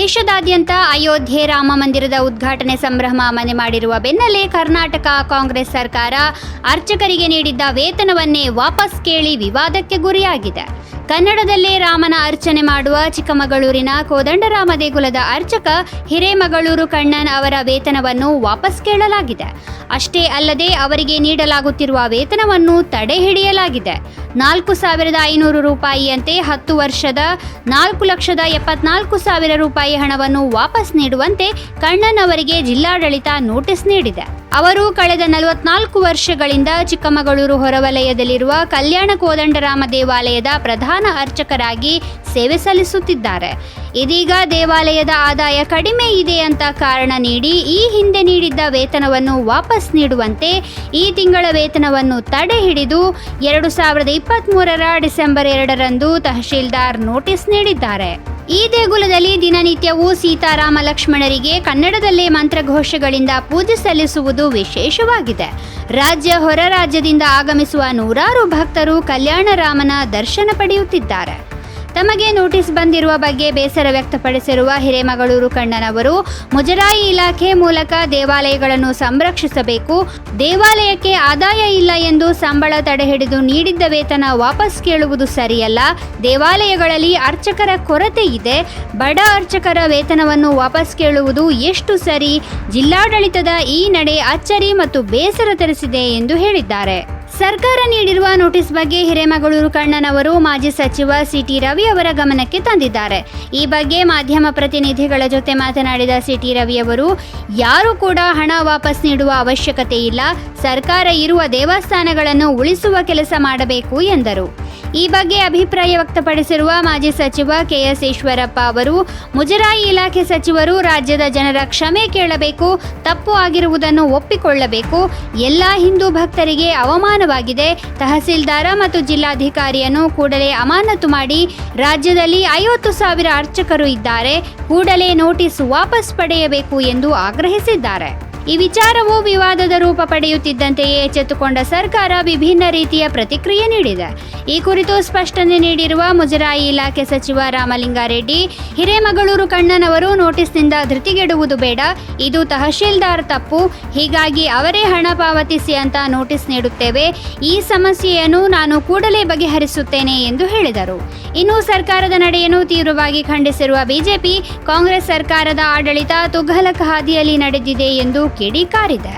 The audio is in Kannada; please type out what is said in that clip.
ದೇಶದಾದ್ಯಂತ ಅಯೋಧ್ಯೆ ರಾಮ ಮಂದಿರದ ಉದ್ಘಾಟನೆ ಸಂಭ್ರಮ ಮನೆ ಮಾಡಿರುವ ಬೆನ್ನಲ್ಲೇ ಕರ್ನಾಟಕ ಕಾಂಗ್ರೆಸ್ ಸರ್ಕಾರ ಅರ್ಚಕರಿಗೆ ನೀಡಿದ್ದ ವೇತನವನ್ನೇ ವಾಪಸ್ ಕೇಳಿ ವಿವಾದಕ್ಕೆ ಗುರಿಯಾಗಿದೆ. ಕನ್ನಡದಲ್ಲೇ ರಾಮನ ಅರ್ಚನೆ ಮಾಡುವ ಚಿಕ್ಕಮಗಳೂರಿನ ಕೋದಂಡರಾಮ ದೇಗುಲದ ಅರ್ಚಕ ಹಿರೇಮಗಳೂರು ಕಣ್ಣನ್ ಅವರ ವೇತನವನ್ನು ವಾಪಸ್ ಕೇಳಲಾಗಿದೆ. ಅಷ್ಟೇ ಅಲ್ಲದೆ ಅವರಿಗೆ ನೀಡಲಾಗುತ್ತಿರುವ ವೇತನವನ್ನು ತಡೆ ಹಿಡಿಯಲಾಗಿದೆ. ನಾಲ್ಕು ಸಾವಿರದ ಐನೂರು ರೂಪಾಯಿಯಂತೆ ಹತ್ತು ವರ್ಷದ, ನಾಲ್ಕು ಲಕ್ಷದ ಎಪ್ಪತ್ನಾಲ್ಕು ಸಾವಿರ ರೂಪಾಯಿ ಹಣವನ್ನು ವಾಪಸ್ ನೀಡುವಂತೆ ಕಣ್ಣನ್ ಅವರಿಗೆ ಜಿಲ್ಲಾಡಳಿತ ನೋಟಿಸ್ ನೀಡಿದೆ. ಅವರು ಕಳೆದ ನಲವತ್ನಾಲ್ಕು ವರ್ಷಗಳಿಂದ ಚಿಕ್ಕಮಗಳೂರು ಹೊರವಲಯದಲ್ಲಿರುವ ಕಲ್ಯಾಣ ಕೋದಂಡರಾಮ ದೇವಾಲಯದ ಪ್ರಧಾನ ಅರ್ಚಕರಾಗಿ ಸೇವೆ ಸಲ್ಲಿಸುತ್ತಿದ್ದಾರೆ. ಇದೀಗ ದೇವಾಲಯದ ಆದಾಯ ಕಡಿಮೆ ಇದೆ ಅಂತ ಕಾರಣ ನೀಡಿ ಈ ಹಿಂದೆ ನೀಡಿದ್ದ ವೇತನವನ್ನು ವಾಪಸ್ ನೀಡುವಂತೆ ಈ ತಿಂಗಳ ವೇತನವನ್ನು ತಡೆ ಹಿಡಿದು ಎರಡು ಸಾವಿರದ ಇಪ್ಪತ್ತ್ಮೂರರ ಡಿಸೆಂಬರ್ ಎರಡರಂದು ತಹಶೀಲ್ದಾರ್ ನೋಟಿಸ್ ನೀಡಿದ್ದಾರೆ. ಈ ದೇಗುಲದಲ್ಲಿ ದಿನನಿತ್ಯವೂ ಸೀತಾರಾಮ ಲಕ್ಷ್ಮಣರಿಗೆ ಕನ್ನಡದಲ್ಲೇ ಮಂತ್ರಘೋಷಗಳಿಂದ ಪೂಜೆ ಸಲ್ಲಿಸುವುದು ವಿಶೇಷವಾಗಿದೆ. ರಾಜ್ಯ ಹೊರ ರಾಜ್ಯದಿಂದ ಆಗಮಿಸುವ ನೂರಾರು ಭಕ್ತರು ಕಲ್ಯಾಣ ರಾಮನ ದರ್ಶನ ಪಡೆಯುತ್ತಿದ್ದಾರೆ. ತಮಗೆ ನೋಟಿಸ್ ಬಂದಿರುವ ಬಗ್ಗೆ ಬೇಸರ ವ್ಯಕ್ತಪಡಿಸಿರುವ ಹಿರೇಮಗಳೂರು ಕಣ್ಣನವರು, ಮುಜರಾಯಿ ಇಲಾಖೆ ಮೂಲಕ ದೇವಾಲಯಗಳನ್ನು ಸಂರಕ್ಷಿಸಬೇಕು, ದೇವಾಲಯಕ್ಕೆ ಆದಾಯ ಇಲ್ಲ ಎಂದು ಸಂಬಳ ತಡೆಹಿಡಿದು ನೀಡಿದ್ದ ವೇತನ ವಾಪಸ್ ಕೇಳುವುದು ಸರಿಯಲ್ಲ, ದೇವಾಲಯಗಳಲ್ಲಿ ಅರ್ಚಕರ ಕೊರತೆ ಇದೆ, ಬಡ ಅರ್ಚಕರ ವೇತನವನ್ನು ವಾಪಸ್ ಕೇಳುವುದು ಎಷ್ಟು ಸರಿ, ಜಿಲ್ಲಾಡಳಿತದ ಈ ನಡೆ ಅಚ್ಚರಿ ಮತ್ತು ಬೇಸರ ತರಿಸಿದೆ ಎಂದು ಹೇಳಿದ್ದಾರೆ. ಸರ್ಕಾರ ನೀಡಿರುವ ನೋಟಿಸ್ ಬಗ್ಗೆ ಹಿರೇಮಗಳೂರು ಕಣ್ಣನವರು ಮಾಜಿ ಸಚಿವ ಸಿಟಿ ರವಿ ಅವರ ಗಮನಕ್ಕೆ ತಂದಿದ್ದಾರೆ. ಈ ಬಗ್ಗೆ ಮಾಧ್ಯಮ ಪ್ರತಿನಿಧಿಗಳ ಜೊತೆ ಮಾತನಾಡಿದ ಸಿಟಿ ರವಿ ಅವರು, ಯಾರೂ ಕೂಡ ಹಣ ವಾಪಸ್ ನೀಡುವ ಅವಶ್ಯಕತೆ ಇಲ್ಲ. ಸರ್ಕಾರ ಇರುವ ದೇವಸ್ಥಾನಗಳನ್ನು ಉಳಿಸುವ ಕೆಲಸ ಮಾಡಬೇಕು ಎಂದರು. ಈ ಬಗ್ಗೆ ಅಭಿಪ್ರಾಯ ವ್ಯಕ್ತಪಡಿಸಿರುವ ಮಾಜಿ ಸಚಿವ ಕೆಎಸ್ ಈಶ್ವರಪ್ಪ ಅವರು, ಮುಜರಾಯಿ ಇಲಾಖೆ ಸಚಿವರು ರಾಜ್ಯದ ಜನರ ಕ್ಷಮೆ ಕೇಳಬೇಕು, ತಪ್ಪು ಆಗಿರುವುದನ್ನು ಒಪ್ಪಿಕೊಳ್ಳಬೇಕು, ಎಲ್ಲ ಹಿಂದೂ ಭಕ್ತರಿಗೆ ಅವಮಾನವಾಗಿದೆ, ತಹಸೀಲ್ದಾರ ಮತ್ತು ಜಿಲ್ಲಾಧಿಕಾರಿಯನ್ನು ಕೂಡಲೇ ಅಮಾನತು ಮಾಡಿ, ರಾಜ್ಯದಲ್ಲಿ ಐವತ್ತು ಸಾವಿರ ಅರ್ಚಕರು ಇದ್ದಾರೆ, ಕೂಡಲೇ ನೋಟಿಸ್ ವಾಪಸ್ ಪಡೆಯಬೇಕು ಎಂದು ಆಗ್ರಹಿಸಿದ್ದಾರೆ. ಈ ವಿಚಾರವು ವಿವಾದದ ರೂಪ ಪಡೆಯುತ್ತಿದ್ದಂತೆಯೇ ಎಚ್ಚೆತ್ತುಕೊಂಡ ಸರ್ಕಾರ ವಿಭಿನ್ನ ರೀತಿಯ ಪ್ರತಿಕ್ರಿಯೆ ನೀಡಿದೆ. ಈ ಕುರಿತು ಸ್ಪಷ್ಟನೆ ನೀಡಿರುವ ಮುಜರಾಯಿ ಇಲಾಖೆ ಸಚಿವ ರಾಮಲಿಂಗಾರೆಡ್ಡಿ, ಹಿರೇಮಗಳೂರು ಕಣ್ಣನವರು ನೋಟಿಸ್ನಿಂದ ಧೃತಿಗೆಡುವುದು ಬೇಡ, ಇದು ತಹಶೀಲ್ದಾರ್ ತಪ್ಪು, ಹೀಗಾಗಿ ಅವರೇ ಹಣ ಪಾವತಿಸಿ ಅಂತ ನೋಟಿಸ್ ನೀಡುತ್ತೇವೆ, ಈ ಸಮಸ್ಯೆಯನ್ನು ನಾನು ಕೂಡಲೇ ಬಗೆಹರಿಸುತ್ತೇನೆ ಎಂದು ಹೇಳಿದರು. ಇನ್ನು ಸರ್ಕಾರದ ನಡೆಯನ್ನು ತೀವ್ರವಾಗಿ ಖಂಡಿಸಿರುವ ಬಿಜೆಪಿ, ಕಾಂಗ್ರೆಸ್ ಸರ್ಕಾರದ ಆಡಳಿತ ತುಘಲಕ ಹಾದಿಯಲ್ಲಿ ನಡೆದಿದೆ ಎಂದು ಕಿಡಿಕಾರಿದೆ